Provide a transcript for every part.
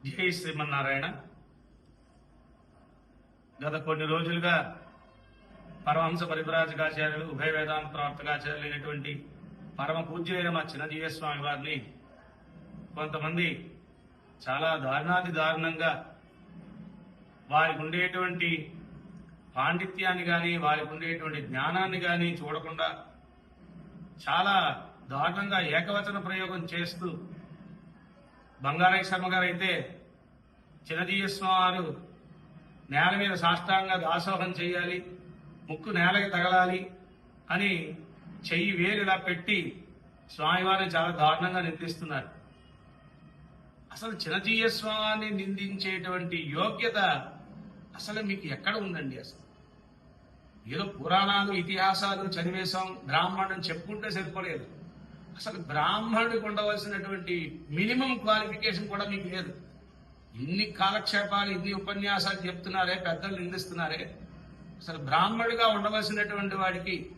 జై శ్రీమన్నారాయణ. గత కొన్ని రోజులుగా పరమహంస పరిభరాజకాచార్యులు ఉభయ వేదాంత ప్రవర్తకాచార్యులు అయినటువంటి పరమ పూజ్యులైన మా చిన్నజీవ స్వామి వారిని కొంతమంది చాలా దారుణాతి దారుణంగా వారికి ఉండేటువంటి పాండిత్యాన్ని కానీ వారికి ఉండేటువంటి జ్ఞానాన్ని కానీ చూడకుండా చాలా దారుణంగా ఏకవచన ప్రయోగం చేస్తూ బంగారాయ శర్మ గారు అయితే చిరంజీవి నేల మీద సాష్టాంగ దాసోహం చేయాలి ముక్కు నేలకి తగలాలి అని చెయ్యి వేలు ఇలా పెట్టి స్వామివారిని చాలా దారుణంగా నిందిస్తున్నారు. అసలు చిరంజీవి స్వామిని నిందించేటువంటి యోగ్యత అసలు మీకు ఎక్కడ ఉందండి అసలు? ఏదో పురాణాలు ఇతిహాసాలు చదివేశాం బ్రాహ్మణం చెప్పుకుంటే సరిపోలేదు. అసలు బ్రాహ్మణుడికి ఉండవలసినటువంటి మినిమం క్వాలిఫికేషన్ కూడా మీకు లేదు. ఇన్ని కాలక్షేపాలు ఇన్ని ఉపన్యాసాలు చెప్తున్నారే పెద్దలు నిందిస్తున్నారే. అసలు బ్రాహ్మణుడిగా ఉండవలసినటువంటి వాడికి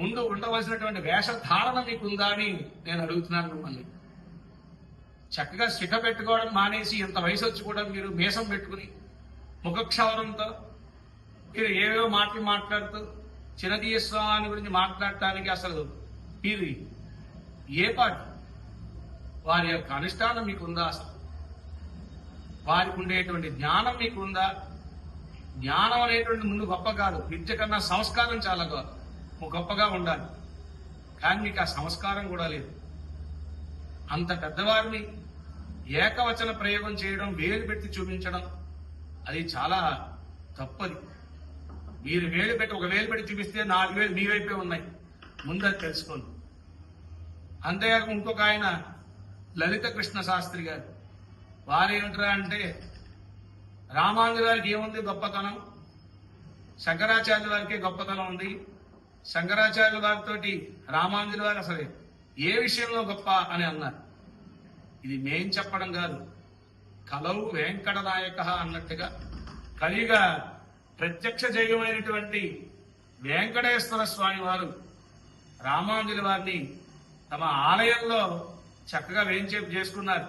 ముందు ఉండవలసినటువంటి వేషధారణ మీకు ఉందా అని నేను అడుగుతున్నాను మిమ్మల్ని. చక్కగా శిఖ పెట్టుకోవడం మానేసి ఇంత వయసు వచ్చి కూడా మీరు మీసం పెట్టుకుని ముఖక్షవరంతో మీరు ఏవేవో మాటలు మాట్లాడుతూ చిరదీయ స్వామి గురించి మాట్లాడటానికి అసలు మీరు ఏ పార్టీ వారి యొక్క అనుష్ఠానం మీకు ఉందా అసలు వారికి ఉండేటువంటి జ్ఞానం మీకు ఉందా జ్ఞానం అనేటువంటి ముందు గొప్ప కాదు. విద్య కన్నా సంస్కారం చాలా గొప్పగా ఉండాలి. కానీ మీకు ఆ సంస్కారం కూడా లేదు. అంత పెద్దవారిని ఏకవచన ప్రయోగం చేయడం వేలు పెట్టి చూపించడం అది చాలా తప్పది. మీరు వేలు పెట్టి ఒక వేలు పెట్టి చూపిస్తే నాలుగు వేలు మీ వైపే ఉన్నాయి. ముందది తెలుసుకోండి. అంతేకాక ఇంకొక ఆయన లలిత కృష్ణ శాస్త్రి గారు. వారేమిట్రా అంటే రామానుజు గారికి ఏముంది గొప్పతనం? శంకరాచార్యుల వారికి గొప్పతనం ఉంది. శంకరాచార్యుల వారితో రామానుజుల వారు అసలు ఏ విషయంలో గొప్ప అని అన్నారు. ఇది మేం చెప్పడం కాదు. కలవు వెంకట నాయక అన్నట్టుగా కలియుగ ప్రత్యక్ష జయమైనటువంటి వెంకటేశ్వర స్వామి వారు రామాంజుల వారిని తమ ఆలయంలో చక్కగా వేయించేపు చేసుకున్నారు.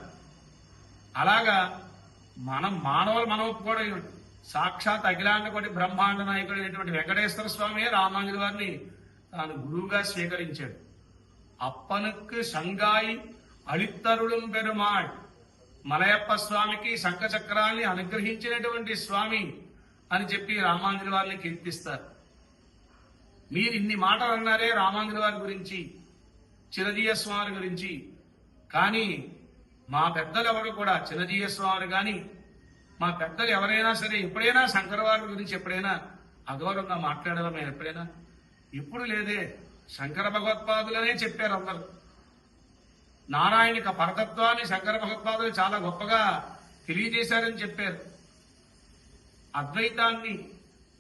అలాగా మనం మానవులు మనం కూడా సాక్షాత్ అఖిలాండ కోటి బ్రహ్మాండ నాయకుడు అయినటువంటి వెంకటేశ్వర స్వామి రామానుజుల వారిని తాను గురువుగా స్వీకరించాడు. అప్పనుకు సంగాయి అళిత్తరుళం పెరుమాళ్ మలయప్ప స్వామికి శంఖచక్రాన్ని అనుగ్రహించినటువంటి స్వామి అని చెప్పి రామాంజుల వారిని కీర్తిస్తారు. మీరు ఇన్ని మాటలు అన్నారే రామాంజుల వారి గురించి. చిరజీయ స్వామి గురించి. కానీ మా పెద్దలు ఎవరు కూడా చిరజీయ స్వామి కానీ మా పెద్దలు ఎవరైనా సరే ఎప్పుడైనా శంకరవారి గురించి ఎప్పుడైనా అగౌరవంగా మాట్లాడడం మేము ఎప్పుడైనా? ఇప్పుడు లేదే. శంకర భగవత్పాదులనే చెప్పారు అందరు. నారాయణిక పరతత్వాన్ని శంకర భగవత్పాదులు చాలా గొప్పగా తెలియజేశారని చెప్పారు. అద్వైతాన్ని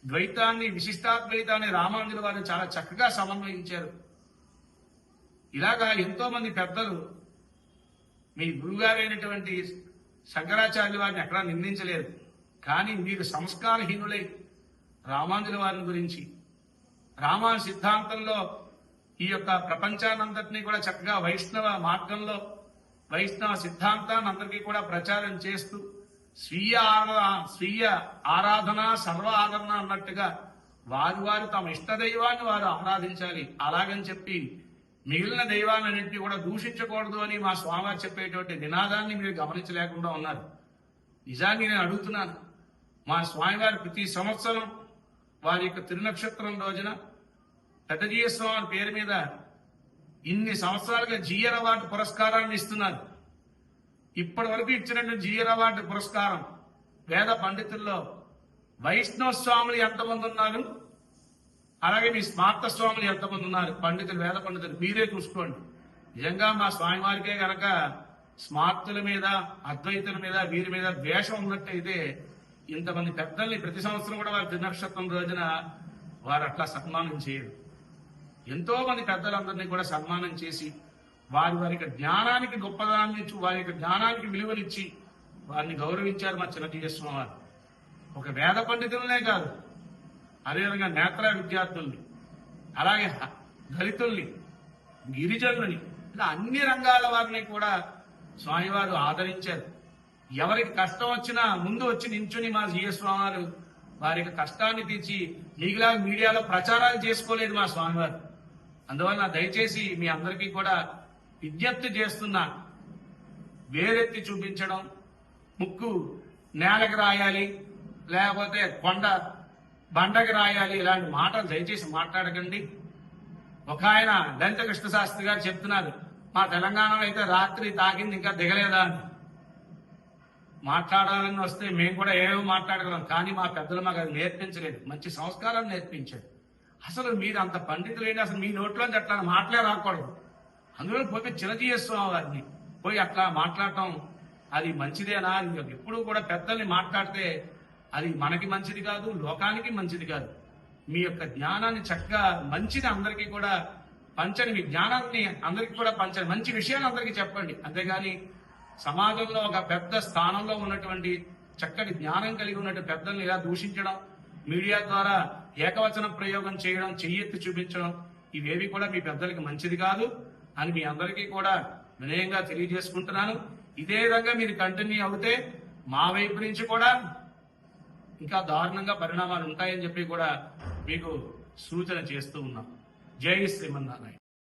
ద్వైతాన్ని విశిష్టాద్వైతాన్ని రామానుజుల వారిని చాలా చక్కగా సమన్వయించారు. ఇలాగా ఎంతో మంది పెద్దలు మీ గురుగారైనటువంటి శంకరాచార్యుల వారిని ఎక్కడా నిందించలేదు కానీ మీరు సంస్కారహీనులై రామానుజుల వారిని గురించి రామా సిద్ధాంతంలో ఈ యొక్క ప్రపంచానంతటినీ కూడా చక్కగా వైష్ణవ మార్గంలో వైష్ణవ సిద్ధాంతాన్ని అందరికీ కూడా ప్రచారం చేస్తూ స్వీయ ఆరా స్వీయ ఆరాధన సర్వ ఆదరణ అన్నట్టుగా వారు వారు తమ ఇష్ట దైవాన్ని వారు ఆరాధించాలి. అలాగని చెప్పి మిగిలిన దైవాలన్నింటినీ కూడా దూషించకూడదు అని మా స్వామి చెప్పేటువంటి నినాదాన్ని మీరు గమనించలేకుండా ఉన్నారు. నిజాన్ని నేను అడుగుతున్నాను. మా స్వామివారి ప్రతి సంవత్సరం వారి యొక్క తిరునక్షత్రం రోజున పెద్దజీయ స్వామి పేరు మీద ఇన్ని సంవత్సరాలుగా జియర్ అవార్డు పురస్కారాన్ని ఇస్తున్నారు. ఇప్పటి వరకు ఇచ్చినటువంటి జియర్ అవార్డు పురస్కారం వేద పండితుల్లో వైష్ణవ స్వాములు ఎంతమంది ఉన్నారు? అలాగే మీ స్మార్త స్వాములు ఎంతమంది ఉన్నారు? పండితులు వేద పండితులు మీరే చూసుకోండి. నిజంగా మా స్వామివారికే గనక స్మార్తుల మీద అద్వైతుల మీద వీరి మీద ద్వేషం ఉన్నట్టయితే ఇంతమంది పెద్దల్ని ప్రతి సంవత్సరం కూడా వారి దినక్షత్రం రోజున వారు అట్లా సన్మానం చేయరు. ఎంతో మంది పెద్దలందరినీ కూడా సన్మానం చేసి వారి వారి యొక్క జ్ఞానానికి గొప్పదాన్ని వారి యొక్క జ్ఞానానికి విలువనిచ్చి వారిని గౌరవించారు మా చిన్నజీయ స్వామి వారు. ఒక వేద పండితులనే కాదు అదేవిధంగా నేత్ర విద్యార్థుల్ని అలాగే దళితుల్ని గిరిజనుల్ని ఇలా అన్ని రంగాల వారిని కూడా స్వామివారు ఆదరించారు. ఎవరికి కష్టం వచ్చినా ముందు వచ్చి నించుని మా జిఎస్ స్వామివారు వారి యొక్క కష్టాన్ని తీర్చి మీకులా మీడియాలో ప్రచారాలు చేసుకోలేదు మా స్వామివారు. అందువల్ల దయచేసి మీ అందరికీ కూడా విజ్ఞప్తి చేస్తున్నా వేరెత్తి చూపించడం ముక్కు నేలకి రాయాలి లేకపోతే కొండ బండకి రాయాలి ఇలాంటి మాటలు దయచేసి మాట్లాడకండి. ఒక ఆయన లలిత కృష్ణ శాస్త్రి గారు చెప్తున్నారు మా తెలంగాణలో అయితే రాత్రి తాకింది ఇంకా దిగలేదా అని. మాట్లాడాలని వస్తే మేము కూడా ఏమో మాట్లాడగలం కానీ మా పెద్దలు మాకు అది నేర్పించలేదు మంచి సంస్కారం నేర్పించారు. అసలు మీరు అంత పండితులైనా అసలు మీ నోట్లోంచి అట్లా మాటలే రాకూడదు అందులో పోయి చిరజీయస్వామి వారిని పోయి అట్లా మాట్లాడటం అది మంచిదేనా అని ఎప్పుడు కూడా పెద్దల్ని మాట్లాడితే అది మనకి మంచిది కాదు లోకానికి మంచిది కాదు. మీ యొక్క జ్ఞానాన్ని చక్కగా మంచిది అందరికీ కూడా పంచండి మీ జ్ఞానాన్ని అందరికీ కూడా పంచండి మంచి విషయాలు అందరికీ చెప్పండి. అంతేగాని సమాజంలో ఒక పెద్ద స్థానంలో ఉన్నటువంటి చక్కటి జ్ఞానం కలిగి ఉన్నటువంటి పెద్దల్ని ఇలా దూషించడం మీడియా ద్వారా ఏకవచన ప్రయోగం చేయడం చెయ్యెత్తి చూపించడం ఇవేవి కూడా మీ పెద్దలకి మంచిది కాదు అని మీ అందరికీ కూడా వినయంగా తెలియజేసుకుంటున్నాను. ఇదే విధంగా మీరు కంటిన్యూ అవుతే మా వైపు నుంచి కూడా ఇంకా దారుణంగా పరిణామాలు ఉంటాయని చెప్పి కూడా మీకు సూచన చేస్తూ ఉన్నాం. జై శ్రీమన్నారాయణ.